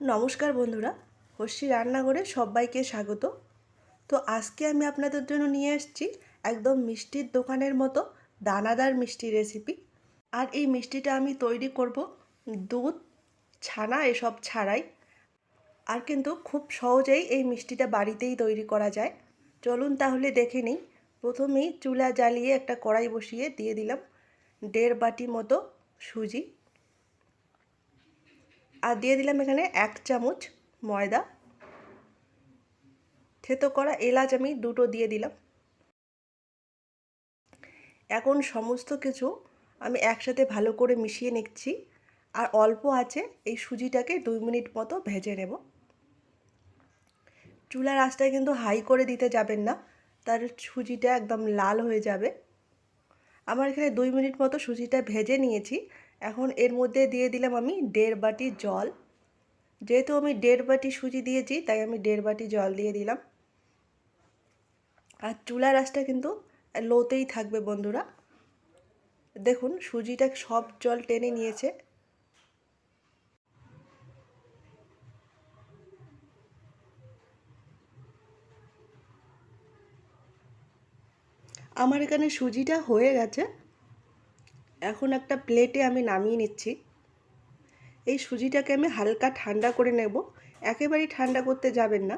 নমস্কার বন্ধুরা, হর্ষি রান্নাঘরে সবাইকে স্বাগত। তো আজকে আমি আপনাদের জন্য নিয়ে এসেছি একদম মিষ্টির দোকানের মতো দানাদার মিষ্টি রেসিপি আর এই মিষ্টিটা আমি তৈরি করব দুধ, ছানা এসব ছাড়াই। আর কিন্তু খুব সহজেই এই মিষ্টিটা বাড়িতেই তৈরি করা যায়। চলুন তাহলে দেখে নিই। প্রথমেই চুলা জ্বালিয়ে একটা কড়াই বসিয়ে দিয়ে দিলাম দেড় বাটি মতো সুজি। আর দিয়ে দিলাম এখানে এক চামচ ময়দা। থেতো করা এলাচ আমি দুটো দিয়ে দিলাম। এখন সমস্ত কিছু আমি একসাথে ভালো করে মিশিয়ে নিচ্ছি আর অল্প আছে এই সুজিটাকে দুই মিনিট মতো ভেজে নেব। চুলার আঁচটায় কিন্তু হাই করে দিতে যাবেন না, তার সুজিটা একদম লাল হয়ে যাবে। আমার এখানে দুই মিনিট মতো সুজিটা ভেজে নিয়েছি এখন এর মধ্যে দিয়ে দিলাম আমি দেড় বাটি জল। যেহেতু আমি দেড় বাটি সুজি দিয়েছি, তাই আমি দেড় বাটি জল দিয়ে দিলাম। আর চুলার আঁচটা কিন্তু লোতেই থাকবে বন্ধুরা। দেখুন, সুজিটা সব জল টেনে নিয়েছে। আমার এখানে সুজিটা হয়ে গেছে। এখন একটা প্লেটে আমি নামিয়ে নিচ্ছি। এই সুজিটাকে আমি হালকা ঠান্ডা করে নেব। একেবারেই ঠান্ডা করতে যাবেন না।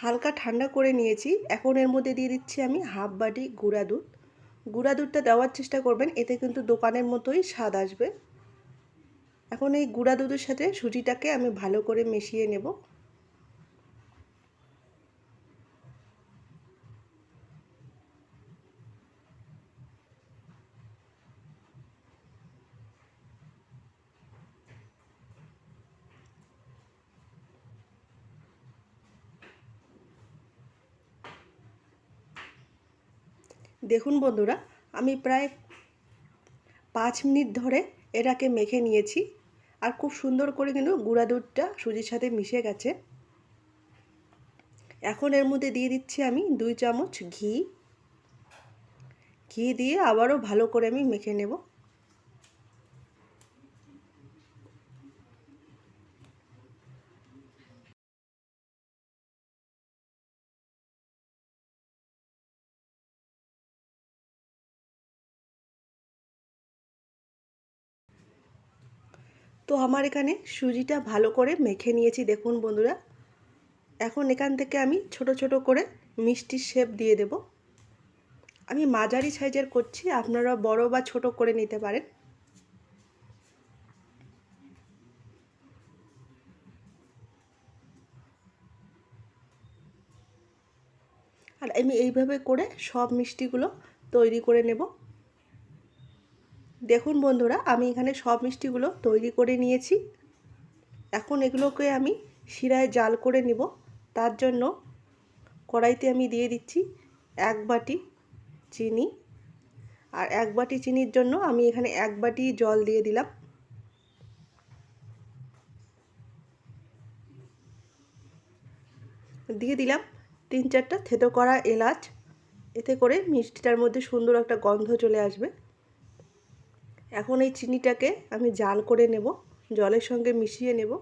হালকা ঠান্ডা করে নিয়েছি। এখন এর মধ্যে দিয়ে দিচ্ছি আমি হাফ বাটি গুঁড়া দুধ। গুঁড়া দুধটা দেওয়ার চেষ্টা করবেন, এতে কিন্তু দোকানের মতোই স্বাদ আসবে। এখন এই গুঁড়া দুধের সাথে সুজিটাকে আমি ভালো করে মিশিয়ে নেব। দেখুন বন্ধুরা, আমি প্রায় পাঁচ মিনিট ধরে এটাকে মেখে নিয়েছি আর খুব সুন্দর করে কিন্তু গুঁড়া দুধটা সুজির সাথে মিশে গেছে। এখন এর মধ্যে দিয়ে দিচ্ছি আমি দুই চামচ ঘি। ঘি দিয়ে আবারও ভালো করে আমি মেখে নেব। তো আমার এখানে সুজিটা ভালো করে মেখে নিয়েছি, দেখুন বন্ধুরা। এখন এখান থেকে আমি ছোট ছোট করে মিষ্টির শেপ দিয়ে দেব। আমি মাঝারি সাইজের করছি, আপনারা বড় বা ছোট করে নিতে পারেন। আর আমি এইভাবে করে সব মিষ্টিগুলো তৈরি করে নেব। দেখুন বন্ধুরা, আমি এখানে সব মিষ্টিগুলো তৈরি করে নিয়েছি। এখন এগুলোকে আমি শিরায় জাল করে নেব। তার জন্য কড়াইতে আমি দিয়ে দিচ্ছি এক বাটি চিনি। আর এক বাটি চিনির জন্য আমি এখানে এক বাটি জল দিয়ে দিলাম। দিয়ে দিলাম তিন চারটা থেতো করা এলাচ। এতে করে মিষ্টিটার মধ্যে সুন্দর একটা গন্ধ চলে আসবে। এখন এই চিনিটাকে আমি জাল করে নেব, জলের সঙ্গে মিশিয়ে নেব।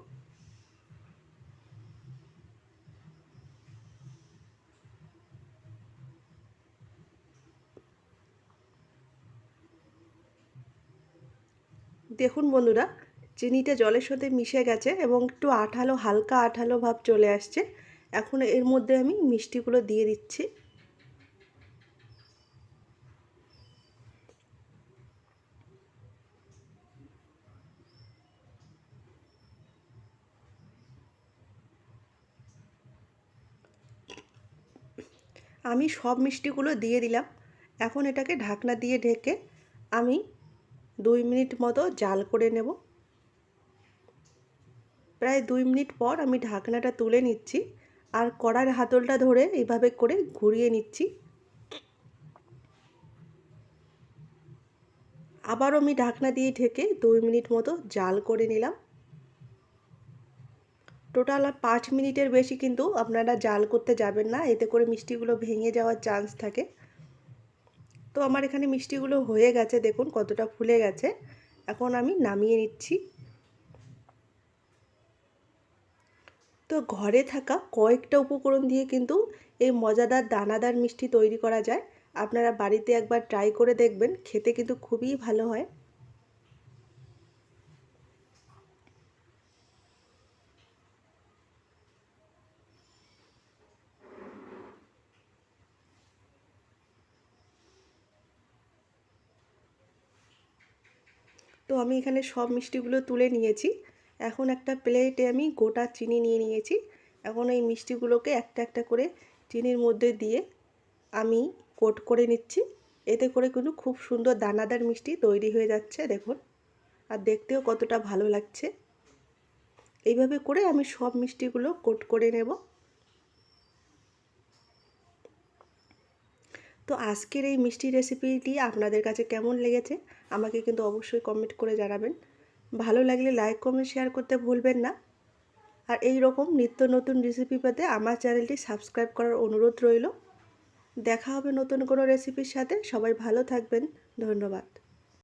দেখুন বন্ধুরা, চিনিটা জলের সাথে মিশে গেছে এবং একটু আঠালো, হালকা আঠালো ভাব চলে আসছে। এখন এর মধ্যে আমি মিষ্টিগুলো দিয়ে দিচ্ছি। আমি সব মিষ্টিগুলো দিয়ে দিলাম। এখন এটাকে ঢাকনা দিয়ে ঢেকে আমি দুই মিনিট মতো জাল করে নেব। প্রায় দুই মিনিট পর আমি ঢাকনাটা তুলে নিচ্ছি আর কড়ার হাতলটা ধরে এইভাবে করে ঘুরিয়ে নিচ্ছি। আবারও আমি ঢাকনা দিয়ে ঢেকে দুই মিনিট মতো জাল করে নিলাম। টোটাল পাঁচ মিনিটের বেশি কিন্তু আপনারা জাল করতে যাবেন না, এতে করে মিষ্টিগুলো ভেঙে যাওয়ার চান্স থাকে। তো আমার এখানে মিষ্টিগুলো হয়ে গেছে, দেখুন কতটা ফুলে গেছে। এখন আমি নামিয়ে নিচ্ছি। তো ঘরে থাকা কয়েকটা উপকরণ দিয়ে কিন্তু এই মজাদার দানাদার মিষ্টি তৈরি করা যায়। আপনারা বাড়িতে একবার ট্রাই করে দেখবেন, খেতে কিন্তু খুবই ভালো হয়। তো আমি এখানে সব মিষ্টিগুলো তুলে নিয়েছি। এখন একটা প্লেটে আমি গোটা চিনি নিয়ে নিয়েছি। এখন এই মিষ্টিগুলোকে একটা একটা করে চিনির মধ্যে দিয়ে আমি কোট করে নিচ্ছি। এতে করে কিন্তু খুব সুন্দর দানাদার মিষ্টি তৈরি হয়ে যাচ্ছে, দেখুন। আর দেখতেও কতটা ভালো লাগছে। এইভাবে করে আমি সব মিষ্টিগুলো কোট করে নেব। তো আজকের এই মিষ্টি রেসিপিটি আপনাদের কাছে কেমন লেগেছে? আমাকে কিন্তু অবশ্যই কমেন্ট করে জানাবেন। ভালো লাগলে লাইক কমেন্ট শেয়ার করতে ভুলবেন না। আর এই রকম নিত্য নতুন রেসিপি পেতে আমার চ্যানেলটি সাবস্ক্রাইব করার অনুরোধ রইল। দেখা হবে নতুন কোনো রেসিপির সাথে। সবাই ভালো থাকবেন। ধন্যবাদ।